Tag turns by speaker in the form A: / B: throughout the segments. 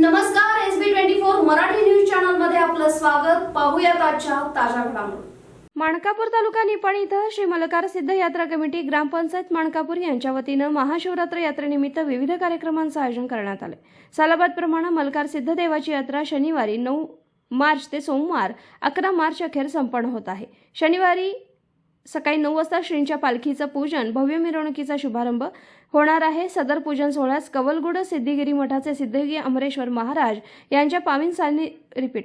A: नमस्कार S B twenty four Marathi news चॅनलमध्ये आपलं स्वागत. पाहूयात आजच्या ताज्या घडामोडी.
B: माणकापूर तालुका निपाणी इथं श्री मलकार सिद्ध यात्रा कमिटी ग्रामपंचायत माणकापूर यांच्या वतीनं महाशिवरात्र यात्रेनिमित्त विविध कार्यक्रमांचं आयोजन करण्यात आलं. सालाबादप्रमाणे मलकार सिद्ध देवाची यात्रा शनिवारी नऊ मार्च ते सोमवार अकरा मार्च अखेर संपन्न होत आहे. शनिवारी सकाळी नऊ वाजता श्रींच्या पालखीचं पूजन भव्य मिरवणुकीचा शुभारंभ होणार आहे. सदर पूजन सोहळ्यास कवलगुड सिद्धिगिरी मठाचे सिद्धगिरी अमरेश्वर महाराज यांच्या पावीन सान्नि रिपीट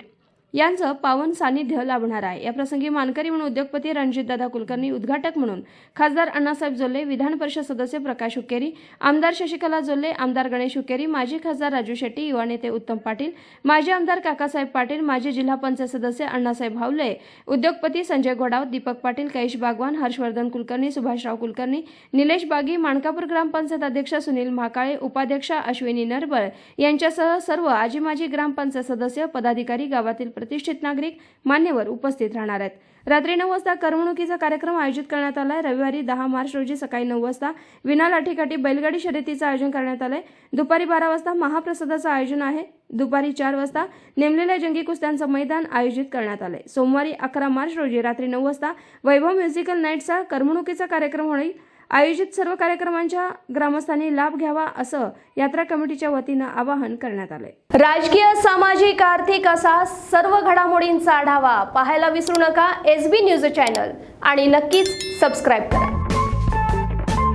B: यांचं पावन सानिध्य लाभणार आहे. या प्रसंगी मानकरी म्हणून उद्योगपती रणजितदादा कुलकर्णी उद्घाटक म्हणून खासदार अण्णासाहेब जोल्ले विधान परिषद सदस्य प्रकाश हुक्केरी आमदार शशिकला जोल्ले आमदार गणेश हुक्केरी माजी खासदार राजू शेट्टी युवा नेते उत्तम पाटील माजी आमदार काकासाहेब पाटील माजी जिल्हा पंचायत सदस्य अण्णासाहेब भावले उद्योगपती संजय गोडाव दीपक पाटील कैश बागवान हर्षवर्धन कुलकर्णी सुभाषराव कुलकर्णी निलेश बागी माणकापूर ग्रामपंचायत अध्यक्ष सुनील म्हाकाळे उपाध्यक्षा अश्विनी नरबळ यांच्यासह सर्व आजी माजी ग्रामपंचायत सदस्य पदाधिकारी गावातील प्रतिष्ठित नागरिक मान्यवर उपस्थित राहणार आहेत. रात्री नऊ वाजता करमणुकीचा कार्यक्रम आयोजित करण्यात आलाय. रविवारी दहा मार्च रोजी सकाळी नऊ वाजता विना लाठीकाठी बैलगाडी शर्यतीचं आयोजन करण्यात आलंय. दुपारी बारा वाजता महाप्रसादाचं आयोजन आहे. दुपारी चार वाजता नेमलेल्या जंगी कुस्त्यांचं मैदान आयोजित करण्यात आलंय. सोमवारी अकरा मार्च रोजी रात्री नऊ वाजता वैभव म्युझिकल नाईटचा करमणुकीचा कार्यक्रम होईल. आयोजित सर्व कार्यक्रमांच्या ग्रामस्थांनी लाभ घ्यावा असं यात्रा कमिटीच्या वतीनं आवाहन करण्यात आलंय.
A: राजकीय सामाजिक आर्थिक असा सर्व घडामोडींचा आढावा पाहायला विसरू नका. एस बी न्यूज चॅनल आणि नक्कीच सबस्क्राईब करा.